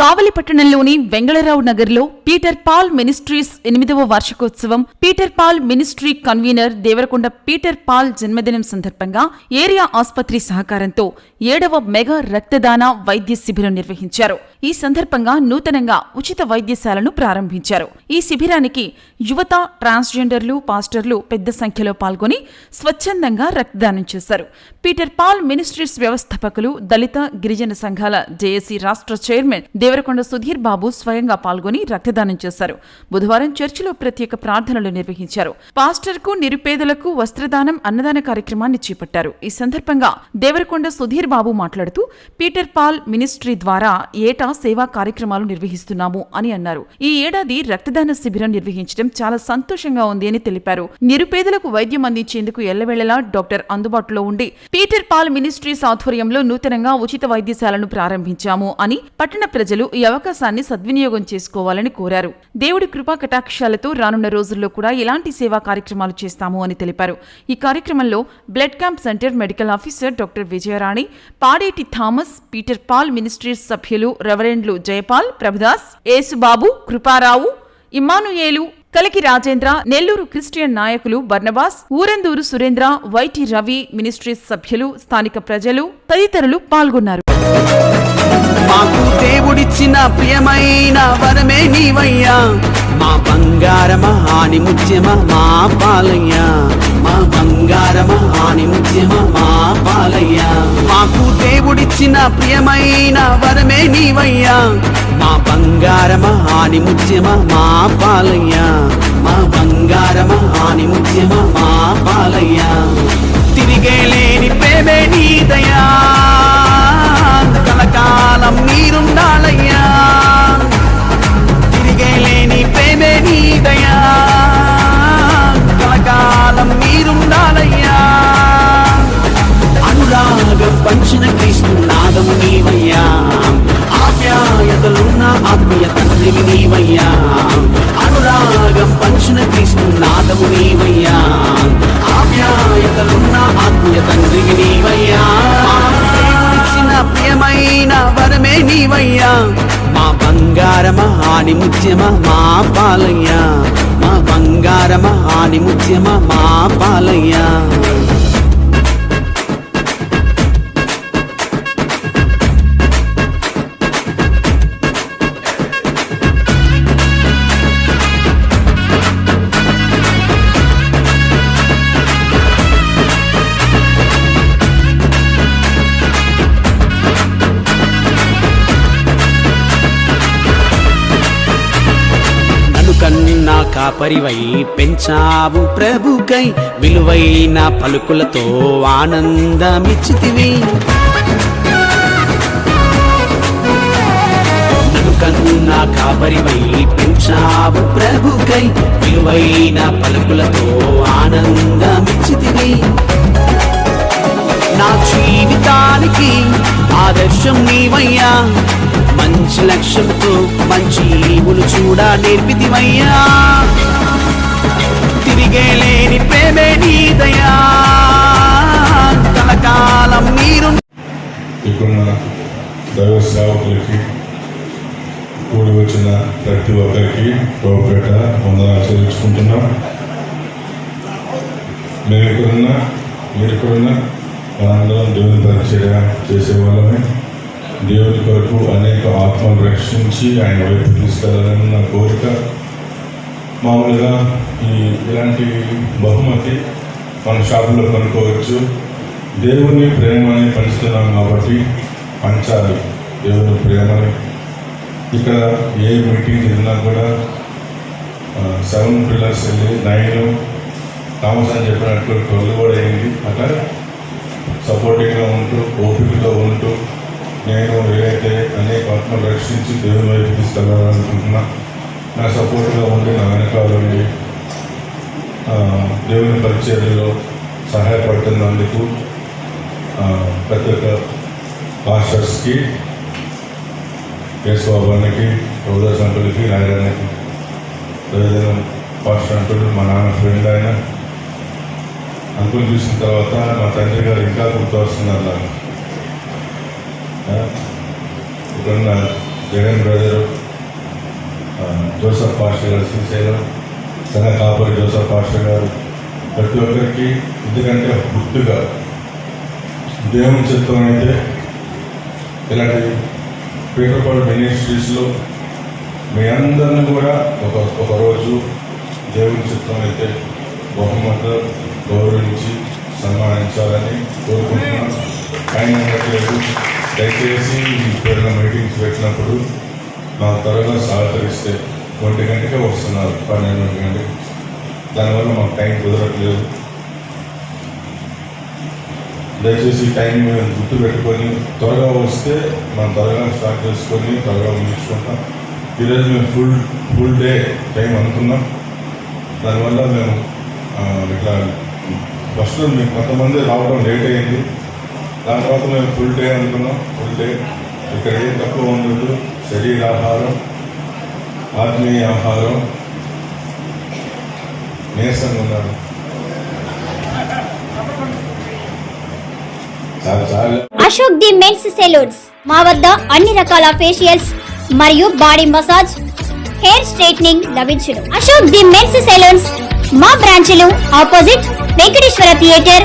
కావలి పట్టణంలోని వెంగళరావు నగర్లో Peter Paul ministries ఎనిమిదవ వార్షికోత్సవం Peter Paul ministry convener Devarakonda Peter Paul జన్మదినం సందర్భంగా ఏరియా ఆసుపత్రి సహకారంతో ఏడవ మెగా రక్తదాన వైద్య శిబిరం నిర్వహించారు. ఈ సందర్భంగా నూతనంగా ఉచిత వైద్యశాలను ప్రారంభించారు. ఈ శిబిరానికి యువత ట్రాన్స్జెండర్లు పాస్టర్లు పెద్ద సంఖ్యలో పాల్గొని స్వచ్ఛందంగా రక్తదానం చేశారు. పీటర్ పాల్ మినిస్ట్రీస్ వ్యవస్థాపకులు దళిత గిరిజన సంఘాల జేఏసీ రాష్ట్ర చైర్మన్ దేవరకొండ సుధీర్ బాబు స్వయంగా పాల్గొని రక్తదానం చేశారు. బుధవారం చర్చిలో ప్రత్యేక ప్రార్థనలు నిర్వహించారు. పాస్టర్కు నిరుపేదలకు వస్త్రదానం అన్నదాన కార్యక్రమాన్ని చేపట్టారు. ఈ సందర్భంగా దేవరకొండ సుధీర్ బాబు మాట్లాడుతూ పీటర్ పాల్ మినిస్ట్రీ ద్వారా ఏటా సేవా కార్యక్రమాలు నిర్వహిస్తున్నాము అని అన్నారు. ఈ ఏడాది రక్తదాన శిబిరం నిర్వహించడం చాలా సంతోషంగా ఉంది అని తెలిపారు. నిరుపేదలకు వైద్యం అందించేందుకు ఎల్లవేళలా డాక్టర్ అందుబాటులో ఉండి పీటర్ పాల్ మినిస్ట్రీస్ ఆధ్వర్యంలో నూతనంగా ఉచిత వైద్యశాలను ప్రారంభించాము అని పట్టణ ప్రజలు ఈ అవకాశాన్ని సద్వినియోగం చేసుకోవాలని కోరారు. దేవుడి కృపా కటాక్షాలతో రానున్న రోజుల్లో కూడా ఇలాంటి సేవా కార్యక్రమాలు చేస్తాము అని తెలిపారు. ఈ కార్యక్రమంలో blood camp center medical officer doctor Vijayarani Padeti Thomas Peter Paul ministries సభ్యులు రెవరెండ్లు జయపాల్ ప్రభుదాస్ ఏసుబాబు కృపారావు ఇమ్మానుయేలు కలికి రాజేంద్ర నెల్లూరు క్రిస్టియన్ నాయకులు Barnabas Urandur Surendra YT Ravi ministries సభ్యులు స్థానిక ప్రజలు తదితరులు పాల్గొన్నారు. మాకు దేవుడిచ్చిన ప్రియమైన వరమే నీవయ్యా. మా బంగారమా హాని ముత్యమా మా పాలయ్యా మా బంగారమా హాని ముత్యమా మా పాలయ్యా మాకు దేవుడిచ్చిన ప్రియమైన వరమే నీవయ్యా. మా బంగారమా హాని ముత్యమా మా పాలయ్యా మా బంగారమా హాని ముత్యమా మా పాలయ్యా తిరిగేలేని ప్రేమే నీదయా కలకాలం మీరుండాలయ్యా తిరిగే లేని ప్రేమే నీదయా కలకాలం మీరుండాలయ్యా అనురాగం పంచిన క్రీస్తు నాదము నీవయ్యా. ఆప్యాయతలున్న ఆత్మీయ తండ్రివి నీవయ్యా. అనురాగం పంచిన క్రీస్తు నాదము నీవయ్యా. ఆప్యాయతలున్న ఆత్మీయ నీవయ్యా. మా బంగారమ హాని ముత్యమ మా పాలయ్యా. మా బంగారమ హాని ముత్యమ మా పాలయ్యా. కాపరివై పెంచావు ప్రభుకై విలువైన పలుకులతో ఆనందమిచ్చితివి. నన్ను కన్నా కాపరివై పెంచావు ప్రభుకై విలువైన పలుకులతో ఆనందమిచ్చితివి. నా జీవితానికి ఆదర్శం నీవయ్యా. మంచి లక్ష్యంతో మంచి ఈవులు చూడా నేర్పితివయ్యా. తిరిగే లేని ప్రేమే నీదయా కలకాలం మీరు ఇక్కడున్న దైవ సేవకులకి కూడి వచ్చిన ప్రతి ఒక్కరికి గోపేట వందనాలు చెల్లించుకుంటున్నాం. మేము ఇక్కడున్న మీరు ఇక్కడున్న మనందరం దేవుని పరిచర్య చేసేవాళ్ళమే. దేవుడి కొరకు అనేక ఆత్మలు రక్షించి ఆయన వైపు తీసుకెళ్ళాలని నా కోరిక. మామూలుగా ఈ ఇలాంటి బహుమతి మన షాపులో కొనుక్కోవచ్చు. దేవుని ప్రేమని పంచుతున్నాం కాబట్టి పంచాలి దేవుని ప్రేమని. ఇక్కడ ఏ మీటింగ్ వెళ్ళినా కూడా సెవెన్ పిల్లర్స్ వెళ్ళి నైన్ థామస్ అని చెప్పినట్టు ట్వెల్వ్ కూడా అయింది. అట్లా సపోర్టింగ్గా ఉంటూ ఓపికగా ఉంటూ నేను ఏదైతే అనేక ఆత్మలు రక్షించి దేవుని వైపు తీసుకెళ్ళాలనుకుంటున్నా నా సపోర్ట్గా ఉండి నా వెనకాల దేవుని పరిచర్యలో సహాయపడుతున్నందుకు ప్రతి ఒక్క పాస్టర్స్కి కేశవాబానికి రౌదాస్ అంకుల్కి నాయరానికి అదేవిధంగా పాస్టర్ అంకుల్ మా నాన్న ఫ్రెండ్ ఆయన అంకుల్ చూసిన తర్వాత మా తండ్రి గారు ఇంకా గుర్తు వస్తున్నారు నాకు. ఇక్కడున్న జగన్ బ్రదరు జోసఫ్ పాస్టర్ గారు శ్రీశైలం సంఘ కాపరి జోసఫ్ పాస్టర్ గారు ప్రతి ఒక్కరికి ఎందుకంటే గుర్తుగా దేవుని చిత్తం అయితే ఇలాంటి పీటర్పాల్ మినిస్ట్రీస్లో మీ అందరిని కూడా ఒక ఒకరోజు దేవుని చిత్తం అయితే బహుమత గౌరవించి సన్మానించాలని కోరుకుంటున్నాను. ఆయన దయచేసి ఈ పేరున మీటింగ్స్ పెట్టినప్పుడు మా త్వరగా సహకరిస్తే ఒంటి గంటకే వస్తున్నారు పన్నెండు గంటకి. దానివల్ల మాకు టైం కుదరట్లేదు. దయచేసి టైం మేము గుర్తు పెట్టుకొని త్వరగా వస్తే మనం త్వరగా స్టార్ట్ చేసుకొని త్వరగా ముగించుకుంటాం. ఈరోజు మేము ఫుల్ ఫుల్ డే టైం అనుకున్నాం. దానివల్ల మేము ఇట్లా ఫస్ట్ మేము కొంతమంది రావడం లేట్ అయింది. దాని తర్వాత మేము ఫుల్ డే అనుకున్నాం. ఫుల్ డే ఇక్కడ ఏం తక్కువ ఉండదు శరీరాహారం ఆత్మీయ ఆహారం. నీరసంగా ఉన్నారు అశోక్ ది మెన్స్ సెలూన్స్. మా వద్ద అన్ని రకాల ఫేషియల్స్ మరియు బాడీ మసాజ్ హెయిర్ స్ట్రైట్నింగ్ లభించును. అశోక్ ది మెన్స్ సెలూన్స్ మా బ్రాంచ్లు opposite Venkateswara theatre